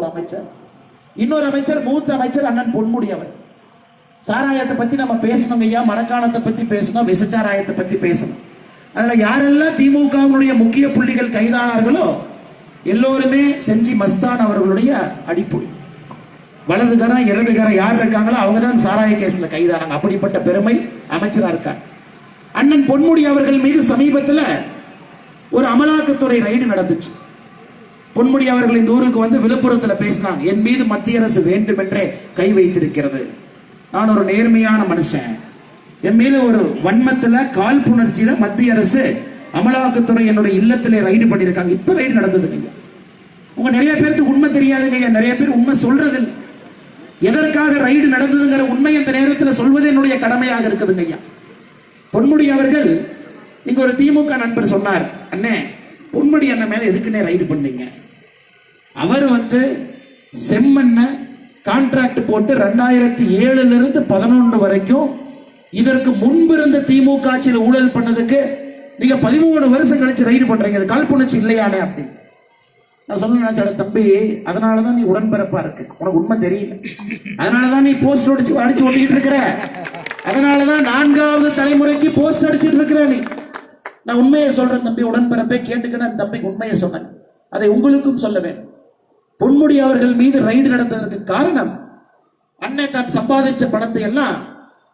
ஒரு அமைச்சர். இன்னொரு அமைச்சர் மூத்த அமைச்சர் அண்ணன் பொன்முடி அவர் சாராயத்தை பத்தி நம்ம பேசணும் ஐயா. மரக்காணத்தை பத்தி பேசணும் விசச்சாராயத்தை பத்தி பேசணும். அதுல யாரெல்லாம் திமுகவினுடைய முக்கிய புள்ளிகள் கைதானார்களோ எல்லோருமே செஞ்சி மஸ்தான் அவர்களுடைய அடிப்புடி. வலதுகரம் இடதுகரம் யார் இருக்காங்களோ அவங்க தான் சாராய கேஸ்ல கைதானாங்க. அப்படிப்பட்ட பெருமை அமைச்சராக இருக்கார். அண்ணன் பொன்முடி அவர்கள் மீது சமீபத்தில் ஒரு அமலாக்கத்துறை ரைடு நடந்துச்சு. பொன்முடி அவர்கள் இந்த ஊருக்கு வந்து விழுப்புரத்தில் பேசினாங்க என் மீது மத்திய அரசு வேண்டுமென்றே கை வைத்திருக்கிறது. நான் ஒரு நேர்மையான மனுஷன். என் மேல ஒரு வன்மத்தில் காழ்ப்புணர்ச்சியில் மத்திய அரசு அமலாக்கத்துறை என்னுடைய இல்லத்தில் ரைடு பண்ணியிருக்காங்க. இப்போ ரைடு நடந்ததுங்க ஐயா. உங்க நிறைய பேருக்கு உண்மை தெரியாதுங்க ஐயா. நிறைய பேர் உண்மை சொல்றதில்லை. எதற்காக ரைடு நடந்ததுங்கிற உண்மை அந்த நேரத்தில் சொல்வது என்னுடைய கடமையாக இருக்குதுங்க ஐயா. பொன்முடி அவர்கள் இங்க ஒரு திமுக நண்பர் சொன்னார் அண்ணே பொன்முடி அண்ணன் மேல எதுக்குன்னே ரைடு பண்ணீங்க? அவர் வந்து செம்மண்ணை கான்ட்ராக்ட் போட்டு ரெண்டாயிரத்தி ஏழுல இருந்து பதினொன்று வரைக்கும் இதற்கு முன்பு இருந்த திமுக ஆட்சியில் ஊழல் பண்ணதுக்கு நீங்கள் பதிமூணு வருஷம் கழிச்சு ரைடு பண்ணுறீங்க அது காழ்ப்புணர்ச்சி இல்லையானே அப்படின்னு நான் சொல்ல நினைச்சட தம்பி அதனால தான் நீ உடன்பிறப்பாக இருக்கு. உனக்கு உண்மை தெரியல. அதனால தான் நீ போஸ்ட் அடிச்சு அடிச்சு ஓட்டிக்கிட்டு இருக்கிற. அதனால தான் நான்காவது தலைமுறைக்கு போஸ்ட் அடிச்சுட்டு இருக்கிற நீ. நான் உண்மையை சொல்கிறேன் தம்பி உடன்பிறப்பே கேட்டுக்கிறேன் நான் தம்பிக்கு உண்மையை சொன்னேன். அதை உங்களுக்கும் சொல்ல வேண்டும். பொன்முடி அவர்கள் மீது ரைடு நடந்ததற்கு காரணம் அன்னை தான் சம்பாதிச்ச பணத்தை எல்லாம்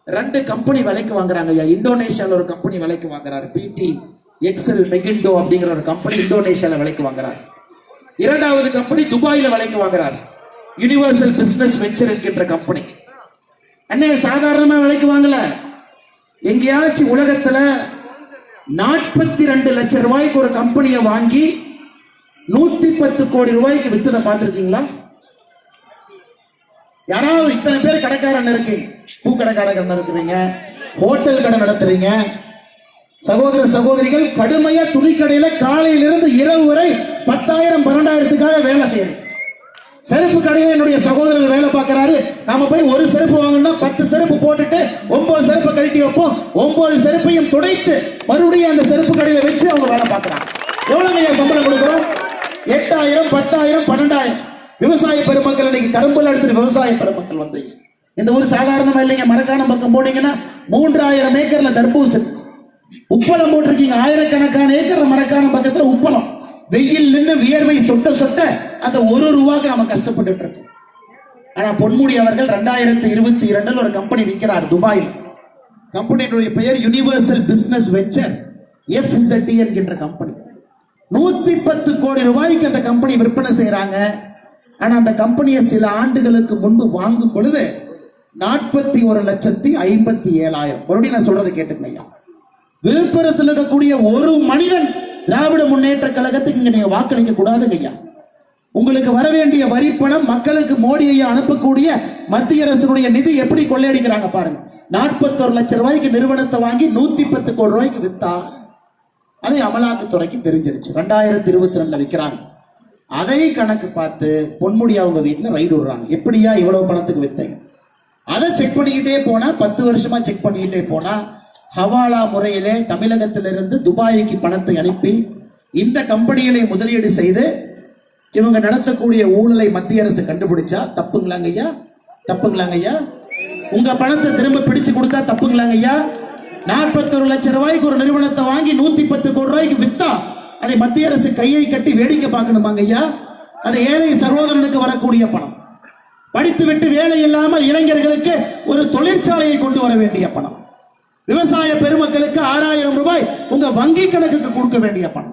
ரெண்டு கம்பெனி விலைக்கு வாங்குறாங்க ஐயா. இந்தோனேஷியால ஒரு கம்பெனி விலைக்கு வாங்குறாரு. பிடி எக்ஸல் மெகிண்டோ அப்படிங்கிற ஒரு கம்பெனி இந்தோனேஷியால விலைக்கு வாங்குறாரு. இரண்டாவது கம்பெனி துபாயில விலைக்கு வாங்குறாரு. யுனிவர்சல் பிசினஸ் வெஞ்சர் என்கின்ற கம்பெனி அண்ணே சாதாரணமா விலைக்கு வாங்கல. எங்கேயாச்சும் உலகத்துல நாற்பத்தி ரெண்டு லட்சம் ரூபாய்க்கு ஒரு கம்பெனியை வாங்கி நூத்தி பத்து கோடி ரூபாய்க்கு வித்ததை பார்த்துருக்கீங்களா? யாராவது இத்தனை பேர் கடைக்காரன் இருக்கீங்க? பூக்கடை கடைக்காரன் இருக்கிறீங்க ஹோட்டல் கடை நடத்துறீங்க. சகோதர சகோதரிகள் கடுமையா துணிக்கடையில காலையிலிருந்து இரவு வரை பத்தாயிரம் பன்னெண்டாயிரத்துக்காக வேலை செய்யறோம் செருப்பு கடையில் என்னுடைய சகோதரர் வேலை பார்க்கறாரு. நாம போய் ஒரு செருப்பு வாங்கணும்னா பத்து செருப்பு போட்டுட்டு ஒன்பது செருப்பை கழட்டி வைப்போம். ஒன்பது செருப்பையும் துடைத்து மறுபடியும் அந்த செருப்பு கடையில வச்சு அவங்க வேலை பார்க்கறாங்க. எவ்வளவு சம்பளம் கொடுக்குறோம்? எட்டாயிரம் பத்தாயிரம் பன்னெண்டாயிரம். விவசாய பெருமக்கள் இன்னைக்கு கரும்புல எடுத்துட்டு விவசாய பெருமக்கள் வந்தீங்க. இந்த ஊர் சாதாரணமா இல்லைங்க. மரக்காணம் பக்கம் போனீங்கன்னா மூன்றாயிரம் ஏக்கர்ல தர்பூசணி உப்பளம் போட்டிருக்கீங்க. ஆயிரக்கணக்கான ஏக்கர் மரக்காணம் பக்கத்துல உப்பளம். வெயில் நின்று வியர்வை சொட்ட சொட்ட அந்த ஒரு ரூபாக்கு நம்ம கஷ்டப்பட்டு இருக்கோம். ஆனா பொன்முடி அவர்கள் ரெண்டாயிரத்தி இருபத்தி இரண்டில் ஒரு கம்பெனி விற்கிறார் துபாயில். கம்பெனியினுடைய பெயர் யுனிவர்சல் பிசினஸ் வெஞ்சர் எஃப்இசட்டி என்கின்ற கம்பெனி நூத்தி பத்து கோடி ரூபாய்க்கு அந்த கம்பெனி விற்பனை செய்யறாங்க ஆனா அந்த கம்பெனியை சில ஆண்டுகளுக்கு முன்பு வாங்கும் பொழுது நாற்பத்தி ஒரு லட்சத்தி ஐம்பத்தி ஏழாயிரம். மறுபடியும் நான் சொல்றதை கேட்டுக்கங்க ஐயா. விழுப்புரத்தில் இருக்கக்கூடிய ஒரு மனிதன் திராவிட முன்னேற்ற கழகத்துக்கு இங்க நீங்க வாக்களிக்க கூடாதுங்க ஐயா. உங்களுக்கு வர வேண்டிய வரி பணம் மக்களுக்கு மோடி ஐயா அனுப்பக்கூடிய மத்திய அரசுடைய நிதி எப்படி கொள்ளையடிக்கிறாங்க பாருங்க. நாற்பத்தொரு லட்சம் ரூபாய்க்கு நிறுவனத்தை வாங்கி நூத்தி பத்து கோடி ரூபாய்க்கு வித்தா அதை அமலாக்கத்துறைக்கு தெரிஞ்சிருச்சு. ரெண்டாயிரத்தி இருபத்தி ரெண்டுல விற்கிறாங்க அதை கணக்கு பார்த்து பொன்முடி அவங்க வீட்டில் ரைடு விடுறாங்க எப்படியா இவ்வளவு பணத்துக்கு வித்தீங்க? அதை செக் பண்ணிக்கிட்டே போனா பத்து வருஷமா செக் பண்ணிக்கிட்டே போனா ஹவாலா முறையிலே தமிழகத்திலிருந்து துபாய்க்கு பணத்தை அனுப்பி இந்த கம்பெனிகளை முதலீடு செய்து இவங்க நடத்தக்கூடிய ஊழலை மத்திய அரசு கண்டுபிடிச்சா தப்புங்களாங்க ஐயா தப்புங்களாங்க ஐயா உங்க பணத்தை திரும்ப பிடிச்சு கொடுத்தா தப்புங்களாங்க ஐயா நாற்பத்தொரு லட்சம் ரூபாய்க்கு ஒரு நிறுவனத்தை வாங்கி நூத்தி பத்து கோடி ரூபாய்க்கு வித்தா அதை மத்திய அரசு கையை கட்டி வேடிக்கை பார்க்கணுமாங்க ஐயா? அது ஏழை சகோதரனுக்கு வரக்கூடிய பணம். படித்துவிட்டு வேலை இல்லாமல் இளைஞர்களுக்கு ஒரு தொழிற்சாலையை கொண்டு வர வேண்டிய பணம். விவசாய பெருமக்களுக்கு ஆறாயிரம் ரூபாய் உங்க வங்கி கணக்குக்கு கொடுக்க வேண்டிய பணம்.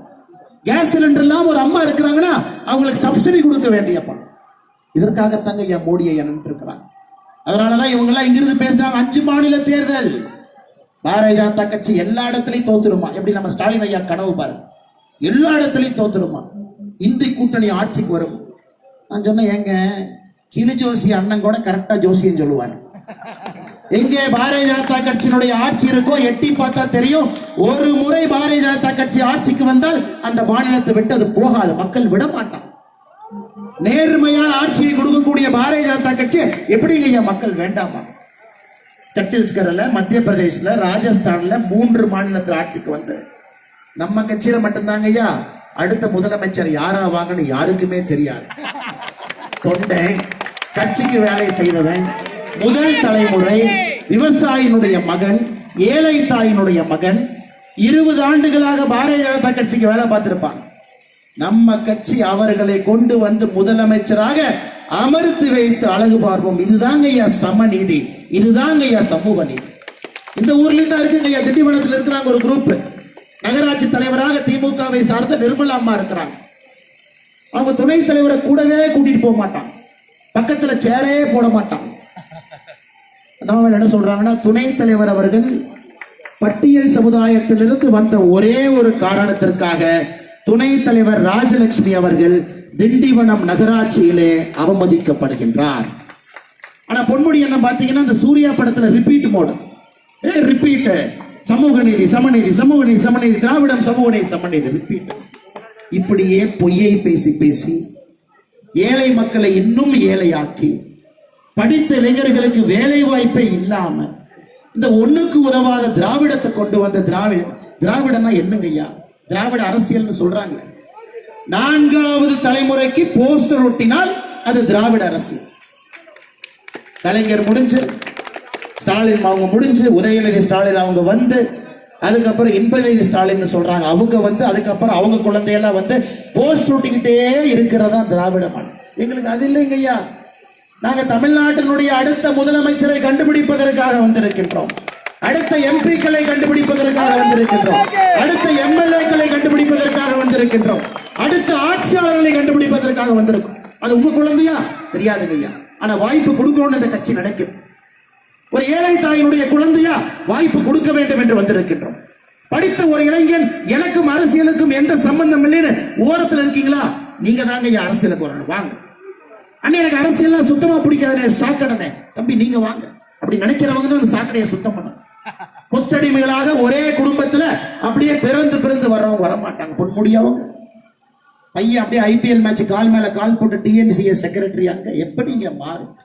கேஸ் சிலிண்டர் இல்லாமல் ஒரு அம்மா இருக்கிறாங்கன்னா அவங்களுக்கு சப்சிடி கொடுக்க வேண்டிய பணம். இதற்காகத்தாங்க ஐயா மோடி ஐயா நின்று இருக்கிறாங்க அதனாலதான் இவங்க எல்லாம் இங்கிருந்து பேசுறாங்க அஞ்சு மாநில தேர்தல். பாரதிய ஜனதா கட்சி எல்லா இடத்துலயும் தோத்துருமா? எப்படி நம்ம ஸ்டாலின் ஐயா கனவு பாருங்க. எல்லா இடத்துலயும் தோத்துருமா? இந்தி கூட்டணி ஆட்சிக்கு வரும்? நான் சொன்னேன் ஏங்க கிளி ஜோசி அண்ணன் கூட கரெக்டா ஜோசியம் சொல்லுவார். எங்கே பாரதிய ஜனதா கட்சியினுடைய ஆட்சி இருக்கோ எட்டி பார்த்தா தெரியும் ஒரு முறை பாரதிய ஜனதா கட்சி ஆட்சிக்கு வந்தால் அந்த மாநிலத்தை விட்டு அது போகாது மக்கள் விட மாட்டான் நேர்மையான ஆட்சியை கொடுக்கக்கூடிய பாரதிய ஜனதா கட்சி எப்படி ஐயா மக்கள் வேண்டாமா? சத்தீஸ்கர்ல மத்திய பிரதேசில் ராஜஸ்தான்ல மூன்று மாநிலத்தில் ஆட்சிக்கு வந்து. நம்ம கட்சியில மட்டும்தாங்க ஐயா. அடுத்த முதலமைச்சர் யாரா வாங்கன்னு யாருக்குமே தெரியாது. தொண்டை கட்சிக்கு வேலை செய்தவன் முதல் தலைமுறை விவசாயினுடைய மகன் ஏழை தாயினுடைய மகன் இருபது ஆண்டுகளாக பாரதிய ஜனதா கட்சிக்கு வேலை பார்த்திருப்பான். நம்ம கட்சி அவர்களை கொண்டு வந்து முதலமைச்சராக அமர்த்தி வைத்து அழகு பார்ப்போம். இதுதாங்க ஐயா சமநீதி இதுதாங்க ஐயா சமூக நீதி. இந்த ஊர்ல தான் இருக்குங்க ஐயா. திண்டிவனத்தில் இருக்கிறாங்க ஒரு குரூப் நகராட்சி தலைவராக திமுகவை சார்ந்த நிர்மலா அம்மா இருக்கிறாங்க. அவங்க துணை தலைவரை கூடவே கூட்டிட்டு போக மாட்டான் பக்கத்துல சேரே போட மாட்டான் அந்த என்ன சொல்றாங்கன்னா துணை தலைவர் அவர்கள் பட்டியல் சமுதாயத்திலிருந்து வந்த ஒரே ஒரு காரணத்திற்காக துணை தலைவர் ராஜலட்சுமி அவர்கள் திண்டிவனம் நகராட்சியிலே அவமதிக்கப்படுகின்றார். ஆனா பொன்முடி என்ன பாத்தீங்கன்னா இந்த சூர்யா படத்துல ரிப்பீட் மோடு ஏ ரிப்பீட் சமூக நீதி சமநீதி சமூக நீதி சமநீதி திராவிடம் சமூக நீதி சமநீதி ரிப்பீட் இப்படியே பொய்யை பேசி பேசி ஏழை மக்களை இன்னும் ஏழையாக்கி படித்த இளைஞர்களுக்கு வேலை வாய்ப்பே இல்லாம இந்த ஒண்ணுக்கு உதவாத திராவிடத்தை கொண்டு வந்த திராவிட திராவிடம்னா என்னங்க ஐயா திராவிட அரசியல்னு சொல்றாங்களே. நான்காவது தலைமுறைக்கு போஸ்டர் ஒட்டினால் அது திராவிட அரசு. கலைஞர் முடிஞ்சு ஸ்டாலின் அவங்க முடிஞ்சு உதயநிதி ஸ்டாலின் அவங்க வந்து அதுக்கப்புறம் இன்பநிதி ஸ்டாலின் சொல்றாங்க. அவங்க வந்து அதுக்கப்புறம் அவங்க குழந்தையெல்லாம் வந்து போஸ்ட் ஒட்டிக்கிட்டே இருக்கிறதா திராவிட மாடல் எங்களுக்கு அது இல்லைங்க ஐயா. தமிழ்நாட்டினுடைய அடுத்த முதலமைச்சரை கண்டுபிடிப்பதற்காக வந்திருக்கின்றோம். அடுத்த எம்பிக்களை கண்டுபிடிப்பதற்காக வந்திருக்கின்றோம். அடுத்த எம்எல்ஏக்களை கண்டுபிடிப்பதற்காக வந்திருக்கின்றோம். அடுத்த ஆட்சியாளர்களை கண்டுபிடிப்பதற்காக வந்திருக்கும். அது உங்க குழந்தையா? தெரியாதுங்க ஐயா. ஆனா வாய்ப்பு கொடுக்கணும்னு இந்த கட்சி நினைக்குது ஒரு ஏழை தாயினுடைய குழந்தையா வாய்ப்பு கொடுக்க வேண்டும் என்று வந்திருக்கின்றோம். படித்த ஒரு இளைஞன் எனக்கும் அரசியலுக்கும் எந்த சம்பந்தம் இல்லைன்னு ஓரத்தில் இருக்கீங்களா? நீங்க தாங்க ஐயா அரசியலுக்கு வரணும். வாங்க. அண்ணன் எனக்கு அரசியல்லாம் சுத்தமா பிடிக்காதுனே சாக்கடனே தம்பி நீங்க வாங்க. அப்படி நினைக்கிறவங்க தான் அந்த சாக்கடையை சுத்தம் பண்ணணும். கொத்தடிமைகளாக ஒரே குடும்பத்துல அப்படியே பிறந்து பிறந்து வர்றவங்க வர மாட்டாங்க பொன்முடியவங்க. பையன் அப்படியே ஐபிஎல் மேட்ச் கால் மேல கால் போட்டு டிஎன்சிஏ செக்ரட்டரி அங்க எப்படிங்க மாறும்?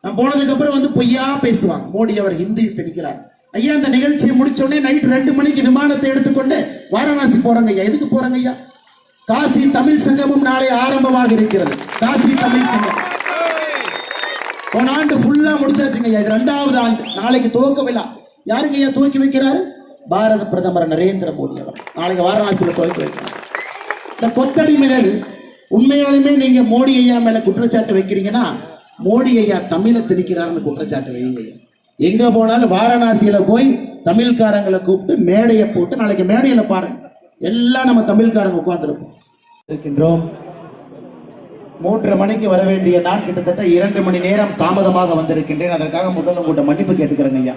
நான் போனதுக்கு அப்புறம் வந்து பொய்யா பேசுவாங்க மோடி அவர் ஹிந்தி திணிக்கிறார். ஐயா இந்த நிகழ்ச்சியை முடிச்ச உடனே நைட் ரெண்டு மணிக்கு விமானத்தை எடுத்துக்கொண்டு வாரணாசி போறாங்க ஐயா. எதுக்கு போறாங்க ஐயா? காசி தமிழ் சங்கமம் நாளை ஆரம்பமாக இருக்கிறது. காசி தமிழ் சங்கம். போன ஆண்டு ஃபுல்லா முடிச்சாச்சுங்க ஐயா. இது ரெண்டாவது ஆண்டு. நாளைக்கு துவக்க விழா. யாருங்க ஐயா துவக்கி வைக்கிறாரு? பாரத பிரதமர் நரேந்திர மோடி அவர். நாளைக்கு வாரணாசியில துவக்கி வைக்கிறார். இந்த கொத்தடிமைகள் உண்மையாலுமே நீங்க மோடி ஐயா மேல குற்றச்சாட்டு வைக்கிறீங்கன்னா மோடி ஐயா தமிழை திணிக்கிறாருன்னு குற்றச்சாட்டு வைங்க ஐயா. எங்க போனாலும் வாரணாசியில போய் தமிழ்காரங்களை கூப்பிட்டு மேடையை போட்டு நாளைக்கு மேடையில பாருங்க. எல்லாம் நம்ம தமிழ்காரங்க உட்கார்ந்துருக்கோம் இருக்கின்றோம். மூன்று மணிக்கு வர வேண்டிய நான் கிட்டத்தட்ட இரண்டு மணி நேரம் தாமதமாக வந்திருக்கின்றேன். அதற்காக முதல்ல உங்கள்கிட்ட மன்னிப்பு கேட்டுக்கிறேங்க ஐயா.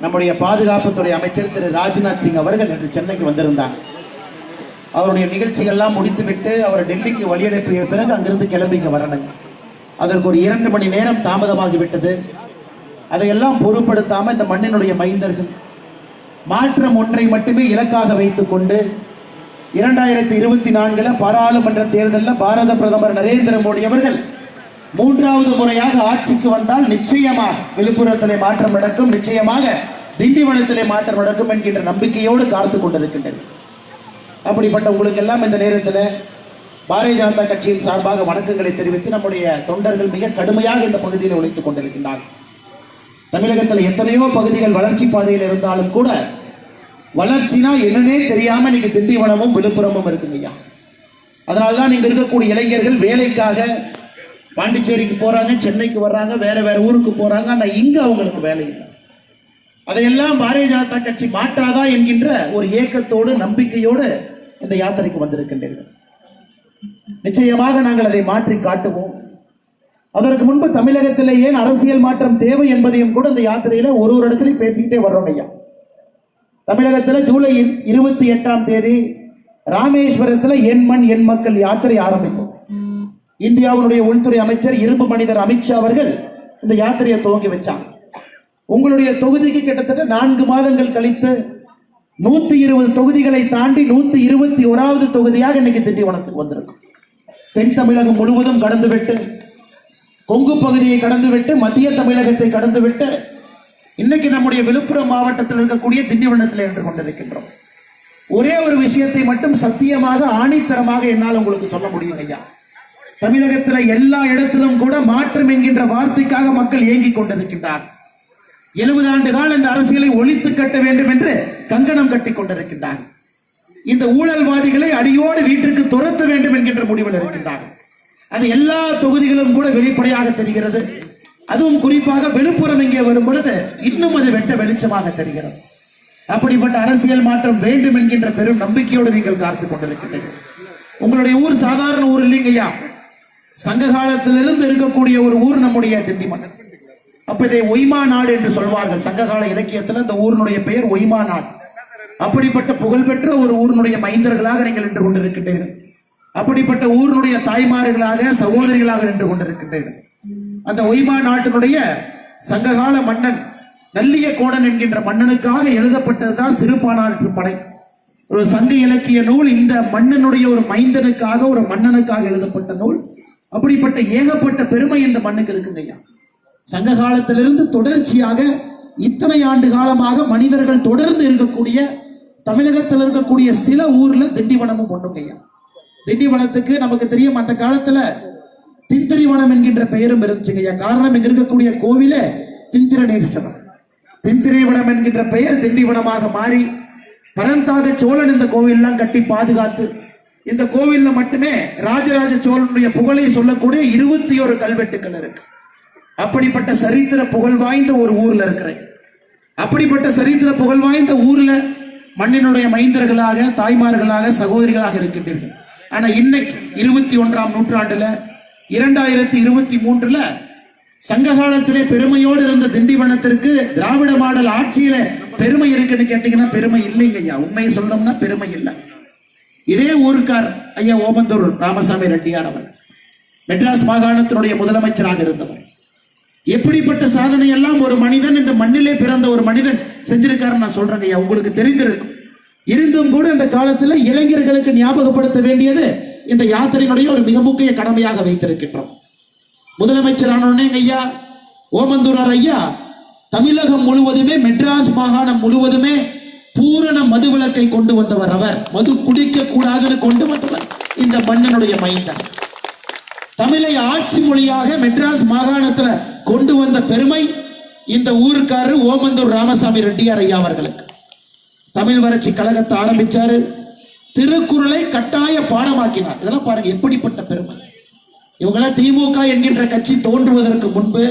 நம்முடைய பாதுகாப்புத்துறை அமைச்சர் திரு ராஜ்நாத் சிங் அவர்கள் இன்று சென்னைக்கு வந்திருந்தாங்க அவருடைய நிகழ்ச்சிகள்லாம் முடித்துவிட்டு அவர் டெல்லிக்கு வழியனுப்பிய பிறகு அங்கிருந்து கிளம்பி இங்கே வரணுங்க. அதற்கு ஒரு இரண்டு மணி நேரம் தாமதமாகிவிட்டது அதையெல்லாம் பொருட்படுத்தாமல் இந்த மண்ணினுடைய மைந்தர்கள் மாற்றம் ஒன்றை மட்டுமே இலக்காக வைத்துக்கொண்டு இரண்டாயிரத்தி இருபத்தி நான்கில் பாராளுமன்ற தேர்தலில் பாரத பிரதமர் நரேந்திர மோடி அவர்கள் மூன்றாவது முறையாக ஆட்சிக்கு வந்தால் நிச்சயமாக விழுப்புரத்திலே மாற்றம் நடக்கும் நிச்சயமாக திண்டிவனத்திலே மாற்றம் நடக்கும் என்கின்ற நம்பிக்கையோடு காத்து கொண்டிருக்கின்றது அப்படிப்பட்ட உங்களுக்கு எல்லாம் இந்த நேரத்தில் பாரதிய ஜனதா கட்சியின் சார்பாக வணக்கங்களை தெரிவித்து நம்முடைய தொண்டர்கள் மிக கடுமையாக இந்த பகுதியில் உழைத்துக் கொண்டிருக்கின்றார்கள். தமிழகத்தில் எத்தனையோ பகுதிகள் வளர்ச்சி பாதையில் இருந்தாலும் கூட வளர்ச்சினா என்னன்னே தெரியாமல் இன்னைக்கு திண்டிவனமும் விழுப்புரமும் இருக்குங்க ஐயா. அதனால தான் இங்கே இருக்கக்கூடிய இளைஞர்கள் வேலைக்காக பாண்டிச்சேரிக்கு போகிறாங்க சென்னைக்கு வர்றாங்க வேற வேற ஊருக்கு போகிறாங்க ஆனால் இங்கே அவங்களுக்கு வேலை இல்லை. அதையெல்லாம் பாரதிய ஜனதா கட்சி மாற்றாதா என்கின்ற ஒரு ஏக்கத்தோடு நம்பிக்கையோடு இந்த யாத்திரைக்கு வந்திருக்கின்றீர்கள். நிச்சயமாக நாங்கள் அதை மாற்றி காட்டுவோம். அதற்கு முன்பு தமிழகத்தில் ஏன் அரசியல் மாற்றம் தேவை என்பதையும் கூட இந்த யாத்திரையில ஒரு ஒரு இடத்துலையும் பேசிக்கிட்டே வர்றோம் ஐயா. தமிழகத்தில் ஜூலை இருபத்தி எட்டாம் தேதி ராமேஸ்வரத்தில் என் மண் என் மக்கள் யாத்திரை ஆரம்பிக்கும். இந்தியாவினுடைய உள்துறை அமைச்சர் இரும்பு மனிதர் அமித்ஷா அவர்கள் இந்த யாத்திரையை துவங்கி வச்சாங்க உங்களுடைய தொகுதிக்கு கிட்டத்தட்ட நான்கு மாதங்கள் கழித்து நூத்தி இருபது தொகுதிகளை தாண்டி நூத்தி இருபத்தி ஓராவது தொகுதியாக இன்னைக்கு திண்டிவனத்துக்கு வந்திருக்கும். தென் தமிழகம் முழுவதும் கடந்துவிட்டு கொங்கு பகுதியை கடந்துவிட்டு மத்திய தமிழகத்தை கடந்துவிட்டு இன்னைக்கு நம்முடைய விழுப்புரம் மாவட்டத்தில் இருக்கக்கூடிய திண்டிவனத்தில் நின்று கொண்டிருக்கின்றோம். ஒரே ஒரு விஷயத்தை மட்டும் சத்தியமாக ஆணித்தரமாக என்னால் உங்களுக்கு சொல்ல முடியும் ஐயா. தமிழகத்தில் எல்லா இடத்திலும் கூட மாற்றம் என்கின்ற வார்த்தைக்காக மக்கள் ஏங்கிக் கொண்டிருக்கின்றார் எழுபது ஆண்டு கால இந்த அரசியலை ஒழித்து கட்ட வேண்டும் என்று கங்கணம் கட்டிக் கொண்டிருக்கின்றார். இந்த ஊழல்வாதிகளை அடியோடு வீட்டிற்கு துரத்த வேண்டும் என்கின்ற முடிவில் இருக்கின்றார்கள் அது எல்லா தொகுதிகளும் கூட வெளிப்படையாக தெரிகிறது. அதுவும் குறிப்பாக விழுப்புரம் இங்கே வரும் பொழுது இன்னும் அது வெட்ட வெளிச்சமாக தெரிகிறது. அப்படிப்பட்ட அரசியல் மாற்றம் வேண்டும் என்கின்ற பெரும் நம்பிக்கையோடு நீங்கள் காத்துக் கொண்டிருக்கின்றீர்கள். உங்களுடைய ஊர் சாதாரண ஊர் இல்லைங்கய்யா. சங்க காலத்திலிருந்து இருக்கக்கூடிய ஒரு ஊர் நம்முடைய திண்டிமன்றம் அப்ப இதை ஒய்மா நாடு என்று சொல்வார்கள். சங்ககால இலக்கியத்தில் அந்த ஊரினுடைய பெயர் ஒய்மா நாடு. அப்படிப்பட்ட புகழ்பெற்ற ஒரு ஊரினுடைய மைந்தர்களாக நீங்கள் நின்று கொண்டிருக்கின்றீர்கள். அப்படிப்பட்ட ஊரினுடைய தாய்மார்களாக சகோதரிகளாக நின்று கொண்டிருக்கின்றீர்கள். அந்த ஒய்மா நாட்டினுடைய சங்ககால மன்னன் நல்லிய கோடன் என்கின்ற மன்னனுக்காக எழுதப்பட்டதுதான் சிறுபானாற்று படை. ஒரு சங்க இலக்கிய நூல் இந்த மன்னனுடைய ஒரு மைந்தனுக்காக ஒரு மன்னனுக்காக எழுதப்பட்ட நூல். அப்படிப்பட்ட ஏகப்பட்ட பெருமை இந்த மண்ணுக்கு இருக்குங்கய்யா. சங்க காலத்திலிருந்து தொடர்ச்சியாக இத்தனை ஆண்டு காலமாக மனிதர்கள் தொடர்ந்து இருக்கக்கூடிய தமிழகத்தில் இருக்கக்கூடிய சில ஊர்ல திண்டிவனமும் ஒண்ணுங்கய்யா திண்டிவனத்துக்கு நமக்கு தெரியும் அந்த காலத்துல திந்திரிவனம் என்கின்ற பெயரும் இருந்துச்சுங்கய்யா காரணம் இங்க இருக்கக்கூடிய கோவில திந்திரநேஸ்வரம் திந்திரிவனம் என்கின்ற பெயர் திண்டிவனமாக மாறி பரந்தாக சோழன் இந்த கோவிலெல்லாம் கட்டி பாதுகாத்து இந்த கோவில்ல மட்டுமே ராஜராஜ சோழனுடைய புகழை சொல்லக்கூடிய இருபத்தி ஒரு கல்வெட்டுக்கள் இருக்கு. அப்படிப்பட்ட சரித்திர புகழ் வாய்ந்த ஒரு ஊர்ல இருக்கிறேன். அப்படிப்பட்ட சரித்திர புகழ் வாய்ந்த ஊர்ல மண்ணினுடைய மைந்தர்களாக தாய்மார்களாக சகோதரிகளாக இருக்கின்றீர்கள். ஆனா இன்னைக்கு இருபத்தி ஒன்றாம் நூற்றாண்டுல இரண்டாயிரத்தி இருபத்தி மூன்றுல சங்க காலத்திலே பெருமையோடு இருந்த திண்டிவனத்திற்கு திராவிட மாடல் ஆட்சியில பெருமை இருக்குன்னு கேட்டீங்கன்னா பெருமை இல்லைங்க ஐயா. உண்மையை சொல்லணும்னா பெருமை இல்லை. இதே ஊருக்கார் ஐயா ஓமந்தூர் ராமசாமி ரெட்டியார் அவர் மெட்ராஸ் மாகாணத்தினுடைய முதலமைச்சராக இருந்தவர். எப்படிப்பட்ட சாதனை எல்லாம் ஒரு மனிதன் இந்த மண்ணிலே பிறந்த ஒரு மனிதன் செஞ்சிருக்காருன்னு நான் சொல்றேங்க ஐயா உங்களுக்கு தெரிந்திருக்கும். இருந்தும் கூட இந்த காலத்தில் இளைஞர்களுக்கு ஞாபகப்படுத்த வேண்டியது இந்த யாத்திரையினுடைய ஒரு மிக முக்கிய கடமையாக வைத்திருக்கின்றோம். முதலமைச்சரானோடனே ஐயா ஓமந்தூரார் ஐயா தமிழகம் முழுவதுமே மெட்ராஸ் மாகாணம் முழுவதுமே பூரண மதுவிலக்கை கொண்டு வந்தவர் அவர். மது குடிக்க கூடாதுன்னு கொண்டு வந்தவர் இந்த மன்னனுடைய மைந்தன். தமிழை ஆட்சி மொழியாக மெட்ராஸ் மாகாணத்துல கொண்டு வந்த பெருமை இந்த ஊருக்காரர் ஓமந்தூர் ராமசாமி ரெட்டியார் ஐயா அவர்களுக்கு. தமிழ் வளர்ச்சி கழகத்தை ஆரம்பிச்சாரு. திருக்குறளை கட்டாய பாடமாக்கினார். இதெல்லாம் பாருங்க எப்படிப்பட்ட பெருமை. இவங்களாம் திமுக என்கின்ற கட்சி தோன்றுவதற்கு முன்பு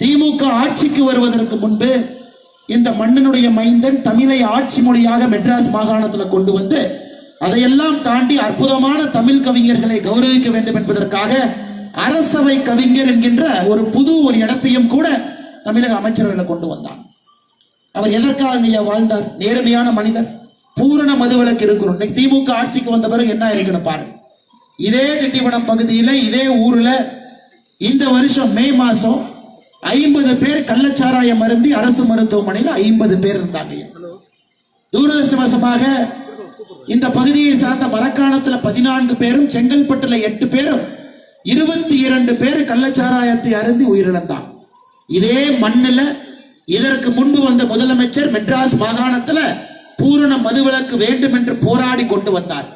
திமுக ஆட்சிக்கு வருவதற்கு முன்பு இந்த மண்ணினுடைய மைந்தன் தமிழை ஆட்சி மொழியாக மெட்ராஸ் மாகாணத்தில் கொண்டு வந்து அதையெல்லாம் தாண்டி அற்புதமான தமிழ் கவிஞர்களை கௌரவிக்க வேண்டும் என்பதற்காக அரசவை கவிஞர் என்கின்ற ஒரு புது ஒரு இடத்தையும் கூட தமிழக அமைச்சர்களை கொண்டு வந்தான் அவர் எதற்காக ஐயா வாழ்ந்தார்? நேர்மையான மனிதர் பூரண மதுவிலக்கு இருக்கணும் இன்னைக்கு திமுக ஆட்சிக்கு வந்த பிறகு என்ன இருக்குன்னு பாருங்க. இதே திண்டிவனம் பகுதியில இதே ஊர்ல இந்த வருஷம் மே மாசம் ஐம்பது பேர் கள்ளச்சாராயம் மருந்தி அரசு மருத்துவமனையில் ஐம்பது பேர் இருந்தாங்க. துரதிருஷ்டவசமாக இந்த பகுதியை சார்ந்த மரக்காலத்தில் பதினான்கு பேரும் செங்கல்பட்டுல எட்டு பேரும் இருபத்தி இரண்டு பேர் கள்ளச்சாராயத்தை அருந்தி உயிரிழந்தார். இதே மண்ணில் இதற்கு முன்பு வந்த முதலமைச்சர் மெட்ராஸ் மாகாணத்தில் பூரண மதுவிலக்கு வேண்டும் என்று போராடி கொண்டு வந்தார்.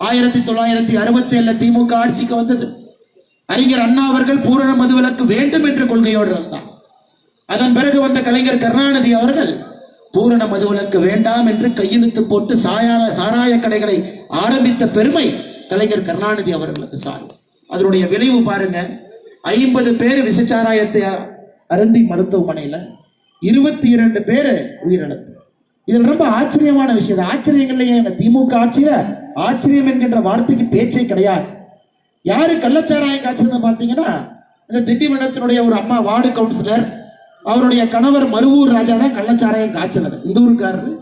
ஆயிரத்தி தொள்ளாயிரத்தி அறுபத்தி ஏழுல திமுக ஆட்சிக்கு வந்தது. அறிஞர் அண்ணா அவர்கள் பூரண மதுவிலக்கு வேண்டும் என்ற கொள்கையோடு இருந்தார். அதன் பிறகு வந்த கலைஞர் கருணாநிதி அவர்கள் பூரண மதுவிலக்கு வேண்டாம் என்று கையெழுத்து போட்டு சாயார சாராய கடைகளை ஆரம்பித்த பெருமை கலைஞர் கருணாநிதி அவர்களுக்கு சார் அதனுடைய விளைவு பாருங்க. ஐம்பது பேர் விசச்சாராயத்தை அருந்தி மருத்துவமனையில இருபத்தி இரண்டு பேர் உயிரிழப்பு. இதில் ரொம்ப ஆச்சரியமான விஷயம். இது ஆச்சரியங்கள்லயே திமுக ஆட்சியில ஆச்சரியம் என்கின்ற வார்த்தைக்கு பேச்சே கிடையாது. யாரு கள்ளச்சாராயம் காய்ச்சது பாத்தீங்கன்னா இந்த திண்டிவனத்தினுடைய ஒரு அம்மா வார்டு கவுன்சிலர் அவருடைய கணவர் மருவூர் ராஜா தான் கள்ளச்சாராயம் காய்ச்சினது. இந்த ஊருக்காரரு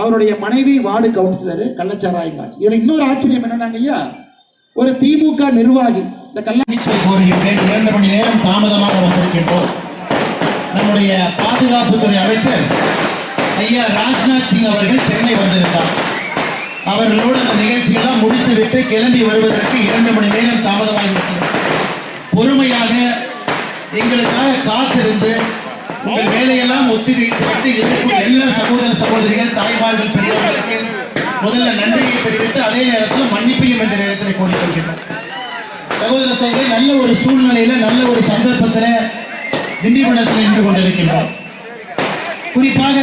அவருடைய மனைவி வார்டு கவுன்சிலர் கள்ளச்சாராயம் காய்ச்சி. இதுல இன்னொரு ஆச்சரியம் என்னன்னாங்க ஐயா ஒரு திமுக நிர்வாகி இந்த கள்ள கோருகின்றேன். இரண்டு மணி நேரம் தாமதமாக வந்திருக்கின்றோம். நம்முடைய பாதுகாப்புத்துறை அமைச்சர் ஐயா ராஜ்நாத் சிங் அவர்கள் சென்னை வந்திருந்தார். அவர்களோடு அந்த நிகழ்ச்சியெல்லாம் முடித்துவிட்டு கிளம்பி வருவதற்கு இரண்டு மணி நேரம் தாமதமாக இருக்கிறது பொறுமையாக எங்களுக்காக காத்திருந்து உங்கள் வேலையெல்லாம் ஒத்திவைத்துவிட்டு இருக்கும் எல்லா சகோதர சகோதரிகள் தாய்மார்கள் பெரியவர்களுக்கு முதல்ல நன்றியை தெரிவித்து அதே நேரத்தில் மன்னிப்பையும் என்ற நேரத்தில் கோரிக்கொள்கின்றோம் சகோதர சகோதரி நல்ல ஒரு சூழ்நிலையில நல்ல ஒரு சந்தர்ப்பத்தில் திண்டிவனத்தில் நின்று கொண்டிருக்கின்றோம். குறிப்பாக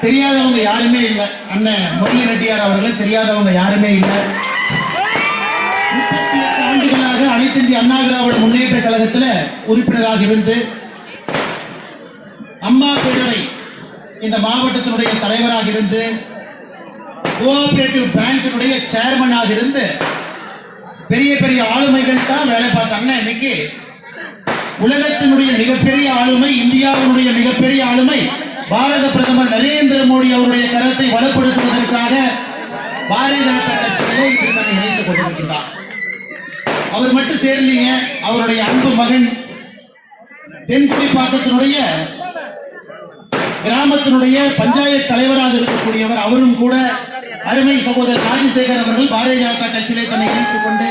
தெரியாதவங்க யாருமே இல்லை. அண்ணன் முரளி ரெட்டியார் அவர்களை தெரியாதவங்க யாருமே இல்லை. முப்பத்தி எட்டு ஆண்டுகளாக அனைத்து இந்திய அண்ணா திராவிட முன்னேற்ற கழகத்தில் உறுப்பினராக இருந்து அம்மா பேரவை இந்த மாவட்டத்தினுடைய தலைவராக இருந்து கோஆபரேட்டிவ் பேங்கினுடைய சேர்மனாக இருந்து பெரிய பெரிய ஆளுமைகள் தான் வேலை பார்த்தாங்கன்னா இன்னைக்கு. உலகத்தினுடைய மிகப்பெரிய ஆளுமை இந்தியாவினுடைய மிகப்பெரிய ஆளுமை பாரத பிரதமர் நரேந்திர மோடி அவருடைய கருத்தை வலுப்படுத்துவதற்காக பாரதிய ஜனதா கட்சியிலே இன்று தன்னை இணைத்துக் கொண்டிருக்கின்றார். அவர் மட்டும் சேரலீங்க. அவருடைய அன்பு மகன் தென்குடிப்பாக்கத்தினுடைய கிராமத்தினுடைய பஞ்சாயத்து தலைவராக இருக்கக்கூடியவர் அவரும் கூட அருமை சகோதரர் ராஜசேகர் அவர்கள் பாரதிய ஜனதா கட்சியிலே தன்னை இணைத்துக் கொண்டு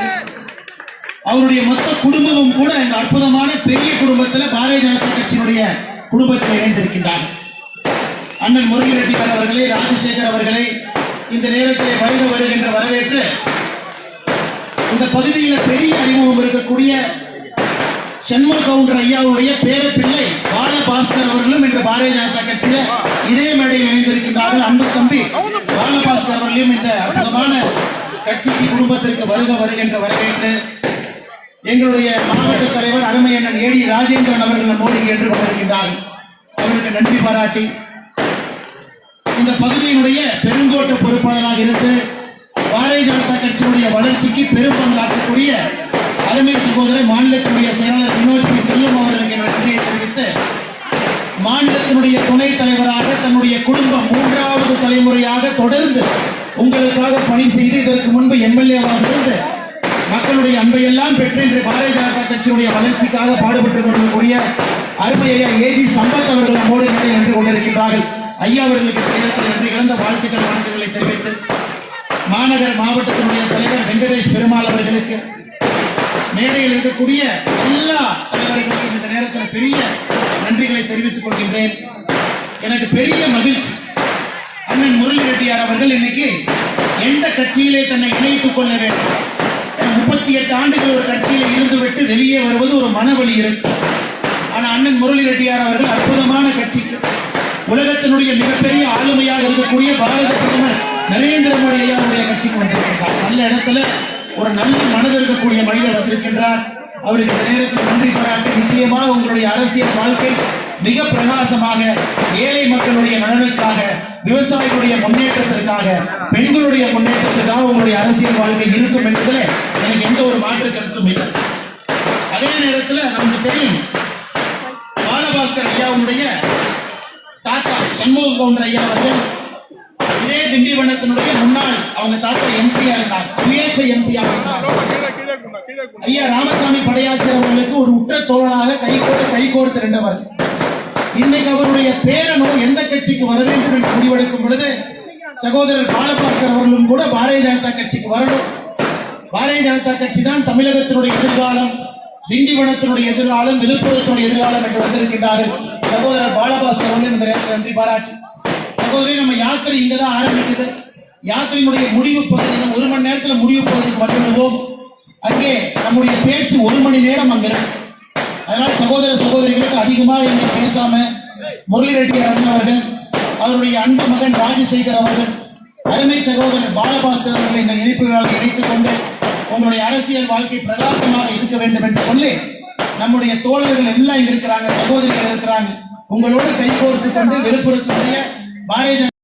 அவருடைய மொத்த குடும்பமும் கூட இந்த அற்புதமான பெரிய குடும்பத்துல பாரதிய ஜனதா கட்சியினுடைய குடும்பத்தில் இணைந்திருக்கின்றார். அண்ணன் முருகி ரெட்டிக்கார் அவர்களே ராஜசேகர் அவர்களை இந்த நேரத்தில் வருக வருகின்ற வரவேற்று இந்த பகுதியில் பெரிய அறிமுகம் இருக்கக்கூடிய சென்ம கவுண்டர் ஐயாவுடைய பேரப்பிள்ளை பாலபாஸ்கர் அவர்களும் இன்று பாரதிய ஜனதா கட்சியில இதே மேடையில் இணைந்திருக்கின்றார்கள். அன்பு தம்பி பாலபாஸ்கர் அவர்களையும் இந்த அற்புதமான கட்சிக்கு குடும்பத்திற்கு வருக வருகின்ற வரவேற்று எங்களுடைய மாவட்ட தலைவர் அருமை அண்ணன் ஏடி ராஜேந்திரன் அவர்கள் நம்மோடு ஏற்றுக் கொண்டிருக்கின்றார் கொண்டிருக்கின்றார்கள் அவருக்கு நன்றி பாராட்டி இந்த பகுதியினுடைய பெருங்கோட்ட பொறுப்பாளராக இருந்து பாரதிய ஜனதா கட்சியுடைய வளர்ச்சிக்கு பெரும் பங்காற்றக்கூடிய அருமை சகோதரர் மாநிலத்தினுடைய செயலாளர் வினோஜ் பி. செல்லும் அவர்களுக்கு நன்றியை தெரிவித்து மாநிலத்தினுடைய துணைத் தலைவராக தன்னுடைய குடும்பம் மூன்றாவது தலைமுறையாக தொடர்ந்து உங்களுக்காக பணி செய்து இதற்கு முன்பு எம்எல்ஏவாக இருந்து மக்களுடைய அன்பையெல்லாம் பெற்று இன்று பாரதிய ஜனதா கட்சியுடைய வளர்ச்சிக்காக பாடுபட்டுக் கொண்டிருக்கக்கூடிய அருமை ஐயா ஏஜி சம்பத் அவர்கள் நம்மோடு மேலே நின்று கொண்டிருக்கின்றார்கள். ஐயா அவர்களுக்கு நேரத்தில் நன்றி கலந்த வாழ்த்துக்கள் வணக்கங்களை தெரிவித்து மாநகர் மாவட்டத்தினுடைய தலைவர் வெங்கடேஷ் பெருமாள் அவர்களுக்கு மேடையில் இருக்கக்கூடிய எல்லா தலைவர்களுக்கும் இந்த நேரத்தில் பெரிய நன்றிகளை தெரிவித்துக் கொள்கின்றேன். எனக்கு பெரிய மகிழ்ச்சி. அண்ணன் முரளி ரெட்டியார் அவர்கள் இன்னைக்கு எந்த கட்சியிலே தன்னை இணைத்துக் கொள்ள வேண்டும்? முப்பத்தி எட்டு ஆண்டுகள் ஒரு கட்சியில் இருந்துவிட்டு வெளியே வருவது ஒரு மனவழி இருக்கு. ஆனால் அண்ணன் முரளி ரெட்டியார் அவர்கள் அற்புதமான கட்சிக்கு உலகத்தினுடைய மிகப்பெரிய ஆளுமையாக இருக்கக்கூடிய பாரத பிரதமர் நரேந்திர மோடி உடைய கட்சிக்கு வந்திருக்கின்றார். நல்ல இடத்துல ஒரு நல்ல மனது இருக்கக்கூடிய மனிதர் வந்திருக்கின்றார். அவருக்கு இந்த நேரத்தில் நன்றி பாராட்டு. நிச்சயமாக உங்களுடைய அரசியல் வாழ்க்கை மிக பிரகாசமாக ஏழை மக்களுடைய நலனுக்காக விவசாயிகளுடைய முன்னேற்றத்திற்காக பெண்களுடைய முன்னேற்றத்திற்காக உங்களுடைய அரசியல் வாழ்க்கை இருக்கும் என்பதில் எனக்கு எந்த ஒரு மாற்று கருத்தும் இல்லை. அதே நேரத்தில் நமக்கு தெரியும் பாலபாஸ்கர் ஐயாவுடைய தாத்தா சண்முக கவுண்டர் ஐயா அவர்கள் திண்டிவனத்தினுடைய முன்னாள் அவங்க தாத்தா எம்பியா இருந்தார். சுயேட்சை எம்பியா இருந்தார். ஐயா ராமசாமி படையாச்சி அவர்களுக்கு ஒரு உற்ற தோழனாக கை கோர்த்து கை கோர்த்து ரெண்டவர் இன்னைக்கு அவருடைய பேரனோ எந்த கட்சிக்கு வர வேண்டும் என்று முடிவெடுக்கும் பொழுது சகோதரர் பாலபாஸ்கர் அவர்களும் கூட பாரதிய ஜனதா கட்சிக்கு வரணும். பாரதிய ஜனதா கட்சி தான் தமிழகத்தினுடைய எதிர்காலம் திண்டிவனத்தினுடைய எதிர்காலம் விழுப்புரத்தினுடைய எதிர்காலம் என்று வந்திருக்கின்றார்கள். சகோதரர் பாலபாஸ்கர் அவர்களும் இந்த நேரத்தில் நன்றி பாராட்டி சகோதரி நம்ம யாத்திரை இங்க தான் ஆரம்பிக்குது. யாத்திரையினுடைய முடிவு பகுதி. நம்ம ஒரு மணி நேரத்துல முடிவு பகுதிக்கு வந்துடுவோம். அங்கே நம்முடைய பேச்சு ஒரு மணி நேரம் அங்க இருக்கு. அதனால சகோதர சகோதரிகளுக்கு அதிகமாக இங்கே பேசாம முரளி ரெட்டி அண்ணன் அவர்கள் அவருடைய அன்பு மகன் ராஜசேகர் அவர்கள் அருமை சகோதரர் பாலபாஸ்கர் அவர்களை இந்த நினைப்புகளாக இணைத்துக் கொண்டு உங்களுடைய அரசியல் வாழ்க்கை பிரகாசமாக இருக்க வேண்டும் என்று சொல்லி நம்முடைய தோழர்கள் எல்லாம் இங்க இருக்கிறாங்க சகோதரிகள் இருக்கிறாங்க. உங்களோடு கைகோர்த்து கொண்டு விழுப்புரத்துடைய பாரதிய ஜனதா